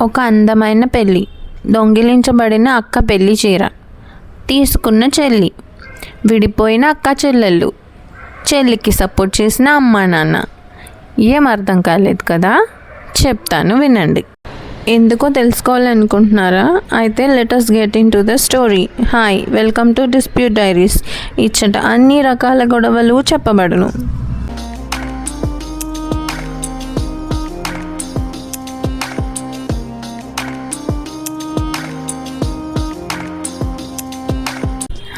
ఒక అందమైన పెళ్ళి. దొంగిలించబడిన అక్క పెళ్ళి చీర. తీసుకున్న చెల్లి. విడిపోయిన అక్క చెల్లెళ్ళు. చెల్లికి సపోర్ట్ చేసిన అమ్మా నాన్న. ఏం అర్థం కాలేదు కదా? చెప్తాను వినండి. ఎందుకో తెలుసుకోవాలనుకుంటున్నారా? అయితే let's get into the story hi welcome to dispute diaries ఇచ్చట అన్ని రకాల గొడవలు చెప్పబడును.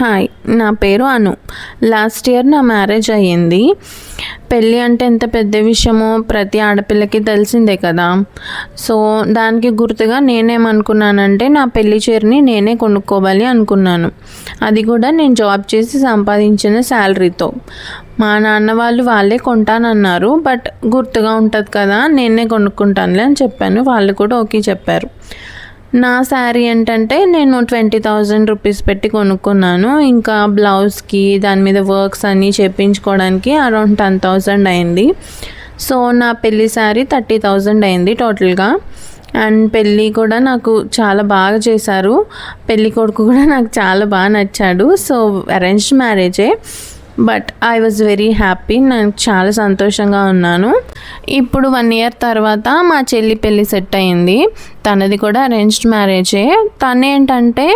హాయ్ నా పేరు అను. లాస్ట్ ఇయర్ నా మ్యారేజ్ అయ్యింది. పెళ్ళి అంటే ఎంత పెద్ద విషయమో ప్రతి ఆడపిల్లకి తెలిసిందే కదా. సో దానికి గుర్తుగా నేనేమనుకున్నానంటే నా పెళ్ళి చీరని నేనే కొనుక్కోవాలి అనుకున్నాను. అది కూడా నేను జాబ్ చేసి సంపాదించిన శాలరీతో. మా నాన్న వాళ్ళు వాళ్ళే కొంటానన్నారు బట్ గుర్తుగా ఉంటుంది కదా నేనే కొనుక్కుంటానులే అని చెప్పాను. వాళ్ళు కూడా ఓకే చెప్పారు. నా శారీ ఏంటంటే నేను ట్వంటీ థౌజండ్ రూపీస్ పెట్టి కొనుక్కున్నాను. ఇంకా బ్లౌజ్కి దాని మీద వర్క్స్ అన్నీ చేపించుకోవడానికి అరౌండ్ టెన్ థౌజండ్ అయింది. సో నా పెళ్ళి శారీ థర్టీ థౌజండ్ అయింది టోటల్గా. అండ్ పెళ్ళి కూడా నాకు చాలా బాగా చేశారు. పెళ్ళి కొడుకు కూడా నాకు చాలా బాగా నచ్చాడు. సో అరేంజ్డ్ మ్యారేజే but I was very happy నేను చాలా సంతోషంగా ఉన్నాను. ఇప్పుడు వన్ ఇయర్ తర్వాత మా చెల్లి పెళ్ళి సెట్ అయింది. తనది కూడా అరేంజ్డ్ మ్యారేజే తనేంటంటే ఏంటంటే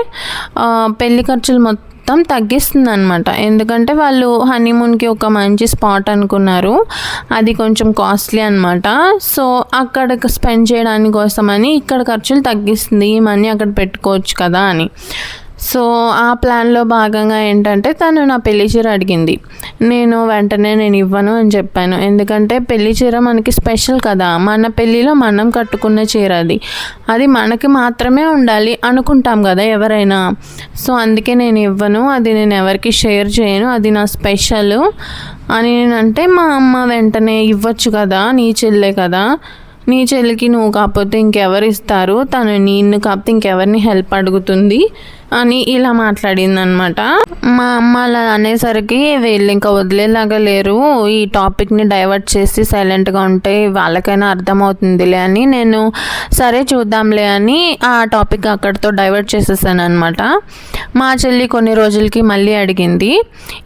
పెళ్ళి ఖర్చులు మొత్తం తగ్గిస్తుంది అనమాట ఎందుకంటే వాళ్ళు హనీమూన్కి ఒక మంచి స్పాట్ అనుకున్నారు. అది కొంచెం కాస్ట్లీ అనమాట సో అక్కడ స్పెండ్ చేయడానికి కోసమని ఇక్కడ ఖర్చులు తగ్గిస్తుంది. ఈ మనీ అక్కడ పెట్టుకోవచ్చు కదా అని. సో ఆ ప్లాన్లో భాగంగా ఏంటంటే తను నా పెళ్ళి చీర అడిగింది. నేను వెంటనే నేను ఇవ్వను అని చెప్పాను. ఎందుకంటే పెళ్ళి చీర మనకి స్పెషల్ కదా. మన పెళ్ళిలో మనం కట్టుకున్న చీర అది. అది మనకి మాత్రమే ఉండాలి అనుకుంటాం కదా ఎవరైనా. సో అందుకే నేను ఇవ్వను. అది నేను ఎవరికి షేర్ చేయను. అది నా స్పెషల్ అని నేనంటే మా అమ్మ వెంటనే ఇవ్వచ్చు కదా నీ చెల్లె కదా. నీ చెల్లికి నువ్వు కాకపోతే ఇంకెవరు ఇస్తారు? తను నిన్ను కాకపోతే ఇంకెవరిని హెల్ప్ అడుగుతుంది? అని ఇలా మాట్లాడింది అనమాట మా అమ్మ అలా అనేసరికి వీళ్ళు ఇంకా వదిలేలాగా లేరు. ఈ టాపిక్ని డైవర్ట్ చేసి సైలెంట్గా ఉంటే వాళ్ళకైనా అర్థమవుతుందిలే అని నేను సరే చూద్దాంలే అని ఆ టాపిక్ అక్కడితో డైవర్ట్ చేసేసాను అనమాట మా చెల్లి కొన్ని రోజులకి మళ్ళీ అడిగింది.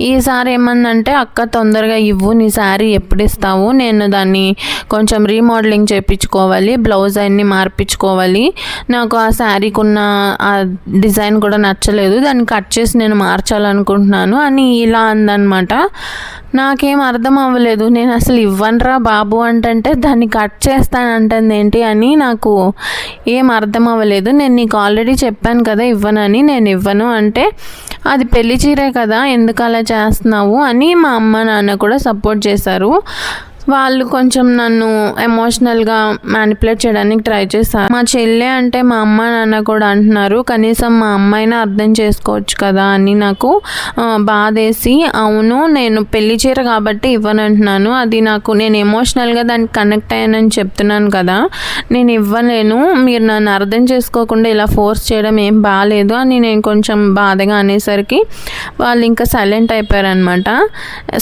ఈసారి ఏమందంటే అక్క తొందరగా ఇవ్వు నీ శారీ ఎప్పుడు ఇస్తావు? నేను దాన్ని కొంచెం రీమోడలింగ్ చేయించుకోవాలి బ్లౌజ్ అన్ని మార్పించుకోవాలి. నాకు ఆ శారీకున్న ఆ డిజైన్ కూడా నచ్చలేదు దాన్ని కట్ చేసి నేను మార్చాలనుకుంటున్నాను అని ఇలా అందనమాట. నాకేం అర్థం అవ్వలేదు. నేను అసలు ఇవ్వనురా బాబు అంటే దాన్ని కట్ చేస్తానంటుంది ఏంటి అని నాకు ఏం అర్థం అవ్వలేదు. నేను నీకు ఆల్రెడీ చెప్పాను కదా ఇవ్వనని. నేను ఇవ్వను అంటే అది పెళ్ళి చీరే కదా ఎందుకు అలా చేస్తున్నావు అని మా అమ్మ నాన్న కూడా సపోర్ట్ చేశారు. వాళ్ళు కొంచెం నన్ను ఎమోషనల్గా మ్యానిపులేట్ చేయడానికి ట్రై చేస్తారు. మా చెల్లె అంటే మా అమ్మ నాన్న కూడా అంటున్నారు కనీసం మా అమ్మాయినా అర్థం చేసుకోవచ్చు కదా అని నాకు బాధేసి అవును నేను పెళ్ళి చీర కాబట్టి ఇవ్వనంటున్నాను. అది నాకు నేను ఎమోషనల్గా దానికి కనెక్ట్ అయ్యానని చెప్తున్నాను కదా. నేను ఇవ్వలేను. మీరు నన్ను అర్థం చేసుకోకుండా ఇలా ఫోర్స్ చేయడం ఏం బాగాలేదు అని నేను కొంచెం బాధగా అనేసరికి వాళ్ళు ఇంకా సైలెంట్ అయిపోయారనమాట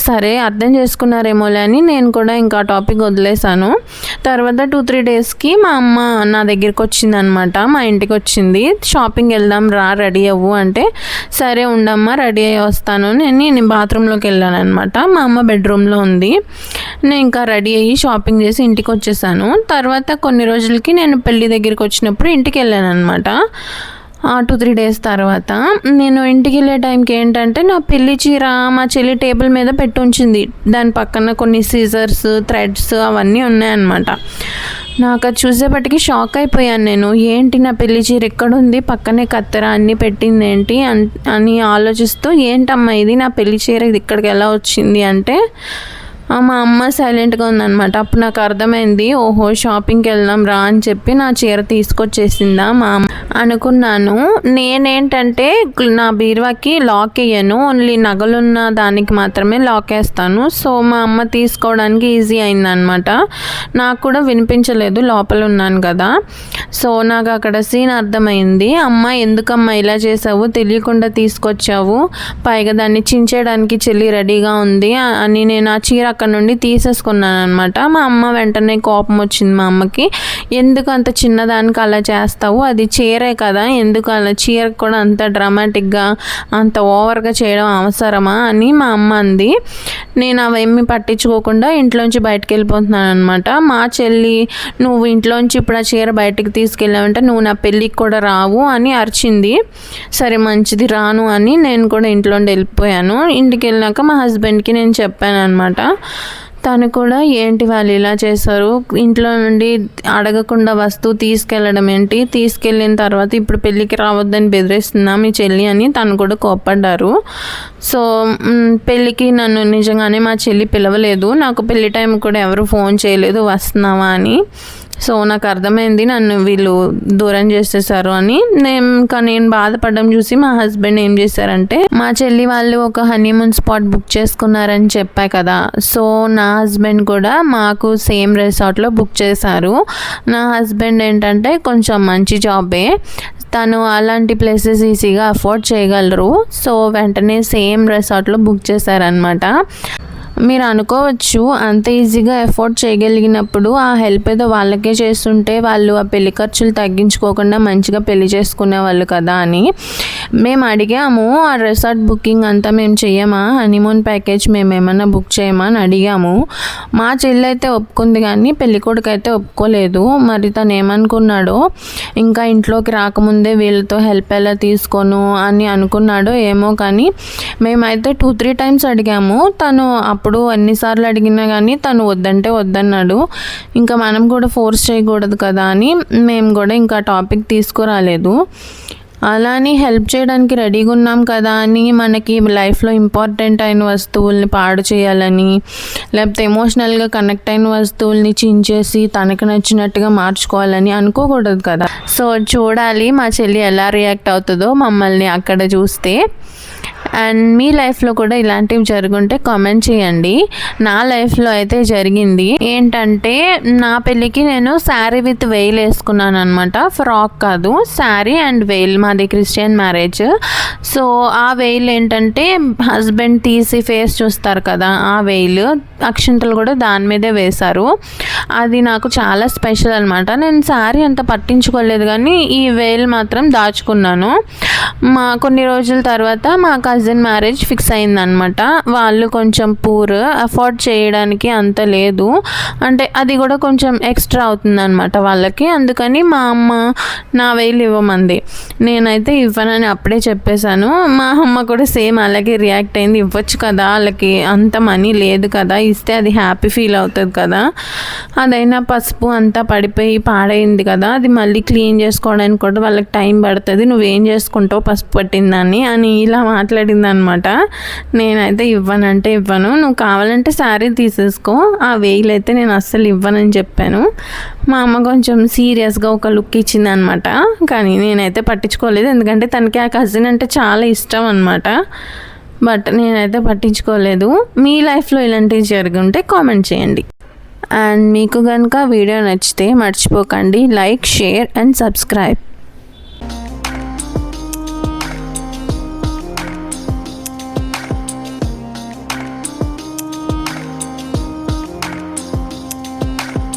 సరే అర్థం చేసుకున్నారేమోలే అని నేను కూడా ఇంకా టాపిక్ వదిలేసాను తర్వాత టూ త్రీ డేస్కి మా అమ్మ నా దగ్గరికి వచ్చిందనమాట. మా ఇంటికి వచ్చింది. షాపింగ్ వెళ్దాం రా రెడీ అవ్వు అంటే సరే ఉండమ్మా రెడీ అయ్యి వస్తాను. నేను నేను బాత్రూంలోకి వెళ్ళాను అనమాట మా అమ్మ బెడ్రూమ్లో ఉంది. నేను ఇంకా రెడీ అయ్యి షాపింగ్ చేసి ఇంటికి వచ్చేసాను. తర్వాత కొన్ని రోజులకి నేను పెళ్ళి దగ్గరికి వచ్చినప్పుడు ఇంటికి వెళ్ళాను అనమాట టూ త్రీ డేస్ తర్వాత నేను ఇంటికి వెళ్ళే టైంకి ఏంటంటే నా పెళ్ళి చీర మా చెల్లి టేబుల్ మీద పెట్టి ఉంచింది. దాని పక్కన కొన్ని సీజర్స్ థ్రెడ్స్ అవన్నీ ఉన్నాయన్నమాట. నాకు అది చూసేపటికి షాక్ అయిపోయాను నేను. ఏంటి నా పెళ్ళి చీర ఎక్కడుంది? పక్కనే కత్తెర అన్ని పెట్టింది ఏంటి? అన్- అని ఆలోచిస్తూ ఏంటమ్మా ఇది నా పెళ్ళి చీర? ఇది ఇక్కడికి ఎలా వచ్చింది? అంటే మా అమ్మ సైలెంట్గా ఉందనమాట అప్పుడు నాకు అర్థమైంది ఓహో షాపింగ్కి వెళ్దాం రా అని చెప్పి నా చీర తీసుకొచ్చేసిందా మా అమ్మ. అనుకున్నాను నేనేంటంటే నా బీరువాకి లాక్ వేయను ఓన్లీ నగలున్న దానికి మాత్రమే లాక్ వేస్తాను సో మా అమ్మ తీసుకోవడానికి ఈజీ అయిందనమాట నాకు కూడా వినిపించలేదు లోపల ఉన్నాను కదా. సో నాకు అక్కడ సీన్ అర్థమైంది అమ్మ ఎందుకమ్మా ఇలా చేసావు? తెలియకుండా తీసుకొచ్చావు. పైగా దాన్ని చించేయడానికి చెల్లి రెడీగా ఉంది అని నేను ఆ చీర అక్కడ నుండి తీసేసుకున్నాను అనమాట మా అమ్మ వెంటనే కోపం వచ్చింది మా అమ్మకి. ఎందుకు అంత చిన్నదానికి అలా చేస్తావు? అది చీరే కదా. ఎందుకు అలా? చీర కూడా అంత డ్రామాటిక్గా అంత ఓవర్గా చేయడం అవసరమా? అని మా అమ్మ అంది. నేను అవేమి పట్టించుకోకుండా ఇంట్లోంచి బయటకు వెళ్ళిపోతున్నాను అనమాట మా చెల్లి నువ్వు ఇంట్లోంచి ఇప్పుడు ఆ చీర బయటకు తీసుకెళ్ళావంటే నువ్వు నా పెళ్ళికి కూడా రావు అని అరిచింది. సరే మంచిది రాను అని నేను కూడా ఇంట్లో వెళ్ళిపోయాను. ఇంటికి వెళ్ళాక మా హస్బెండ్కి నేను చెప్పాను అనమాట తను కూడా ఏంటి వాళ్ళు ఇలా చేశారు? ఇంట్లో నుండి అడగకుండా వస్తువు తీసుకెళ్ళడం ఏంటి? తీసుకెళ్ళిన తర్వాత ఇప్పుడు పెళ్ళికి రావద్దని బెదిరిస్తుందా మీ చెల్లి అని తను కూడా కోప్పడ్డారు. సో పెళ్ళికి నన్ను నిజంగానే మా చెల్లి పిలవలేదు. నాకు పెళ్ళి టైం కూడా ఎవరు ఫోన్ చేయలేదు. వస్తున్నావా అని. సో నాకు అర్థమైంది నన్ను వీళ్ళు దూరం చేసేసారు అని. నేను ఇంకా నేను బాధపడడం చూసి మా హస్బెండ్ ఏం చేశారంటే మా చెల్లి వాళ్ళు ఒక హనీమూన్ స్పాట్ బుక్ చేసుకున్నారని చెప్పా కదా. సో నా హస్బెండ్ కూడా మాకు సేమ్ రిసార్ట్లో బుక్ చేశారు. నా హస్బెండ్ ఏంటంటే కొంచెం మంచి జాబే. తను అలాంటి ప్లేసెస్ ఈజీగా అఫోర్డ్ చేయగలరు. సో వెంటనే సేమ్ రిసార్ట్లో బుక్ చేశారనమాట మీరు అనుకోవచ్చు అంత ఈజీగా ఎఫోర్డ్ చేయగలిగినప్పుడు ఆ హెల్ప్ ఏదో వాళ్ళకే చేస్తుంటే వాళ్ళు ఆ పెళ్ళి ఖర్చులు తగ్గించుకోకుండా మంచిగా పెళ్ళి చేసుకునే వాళ్ళు కదా అని. మేము అడిగాము ఆ రిసార్ట్ బుకింగ్ అంతా మేము చెయ్యమా? హనీమూన్ ప్యాకేజ్ మేము ఏమైనా బుక్ చేయమా? అని అడిగాము. మా చెల్లి అయితే ఒప్పుకుంది కానీ పెళ్ళి అయితే ఒప్పుకోలేదు. మరి తను ఏమనుకున్నాడో ఇంకా ఇంట్లోకి రాకముందే వీళ్ళతో హెల్ప్ ఎలా తీసుకోను? అని అనుకున్నాడో ఏమో కానీ మేమైతే టూ త్రీ టైమ్స్ అడిగాము. తను అప్పుడు అప్పుడు ఎన్నిసార్లు అడిగినా కానీ తను వద్దంటే వద్దన్నాడు. ఇంకా మనం కూడా ఫోర్స్ చేయకూడదు కదా అని మేము కూడా ఇంకా టాపిక్ తీసుకురాలేదు. అలా అని హెల్ప్ చేయడానికి రెడీగా ఉన్నాం కదా అని మనకి లైఫ్లో ఇంపార్టెంట్ అయిన వస్తువుల్ని పాడు చేయాలని లేకపోతే ఎమోషనల్గా కనెక్ట్ అయిన వస్తువుల్ని చించేసి తనకు నచ్చినట్టుగా మార్చుకోవాలని అనుకోకూడదు కదా. సో చూడాలి మా చెల్లి ఎలా రియాక్ట్ అవుతుందో మమ్మల్ని అక్కడ చూస్తే. అండ్ మీ లైఫ్లో కూడా ఇలాంటివి జరుగుంటే కామెంట్ చేయండి. నా లైఫ్లో అయితే జరిగింది. ఏంటంటే నా పెళ్ళికి నేను శారీ విత్ వెయిల్ వేసుకున్నాను అనమాట ఫ్రాక్ కాదు శారీ అండ్ వెయిల్ మాది క్రిస్టియన్ మ్యారేజ్. సో ఆ వెయిల్ ఏంటంటే హస్బెండ్ తీసి ఫేస్ చూస్తారు కదా ఆ వెయిల్ అక్షింతలు కూడా దాని మీదే వేశారు. అది నాకు చాలా స్పెషల్ అనమాట నేను శారీ అంత పట్టించుకోలేదు కానీ ఈ వెయిల్ మాత్రం దాచుకున్నాను. మా కొన్ని రోజుల తర్వాత మా కజిన్ మ్యారేజ్ ఫిక్స్ అయిందనమాట వాళ్ళు కొంచెం పూర్ అఫోర్డ్ చేయడానికి అంత లేదు. అంటే అది కూడా కొంచెం ఎక్స్ట్రా అవుతుందన్నమాట వాళ్ళకి. అందుకని మా అమ్మ నా వేలు ఇవ్వమంది. నేనైతే ఇవ్వనని అప్పుడే చెప్పేశాను. మా అమ్మ కూడా సేమ్ అలాగే రియాక్ట్ అయింది. ఇవ్వచ్చు కదా వాళ్ళకి అంత మనీ లేదు కదా ఇస్తే అది హ్యాపీ ఫీల్ అవుతుంది కదా. అదైనా పసుపు అంతా పడిపోయి పాడైంది కదా అది మళ్ళీ క్లీన్ చేసుకోవడానికి కూడా వాళ్ళకి టైం పడుతుంది. నువ్వేం చేసుకుంటావు పసుపు పట్టిందని అని ఇలా మాట్లాడింది అనమాట నేనైతే ఇవ్వనంటే ఇవ్వను. నువ్వు కావాలంటే శారీ తీసేసుకో. ఆ వేయిలైతే అయితే నేను అస్సలు ఇవ్వనని చెప్పాను. మా అమ్మ కొంచెం సీరియస్గా ఒక లుక్ ఇచ్చింది అనమాట కానీ నేనైతే పట్టించుకోలేదు. ఎందుకంటే తనకి ఆ కజిన్ అంటే చాలా ఇష్టం అనమాట. బట్ నేనైతే పట్టించుకోలేదు. మీ లైఫ్లో ఇలాంటివి జరుగుంటే ఉంటే కామెంట్ చేయండి. అండ్ మీకు కనుక వీడియో నచ్చితే మర్చిపోకండి. Like share and subscribe.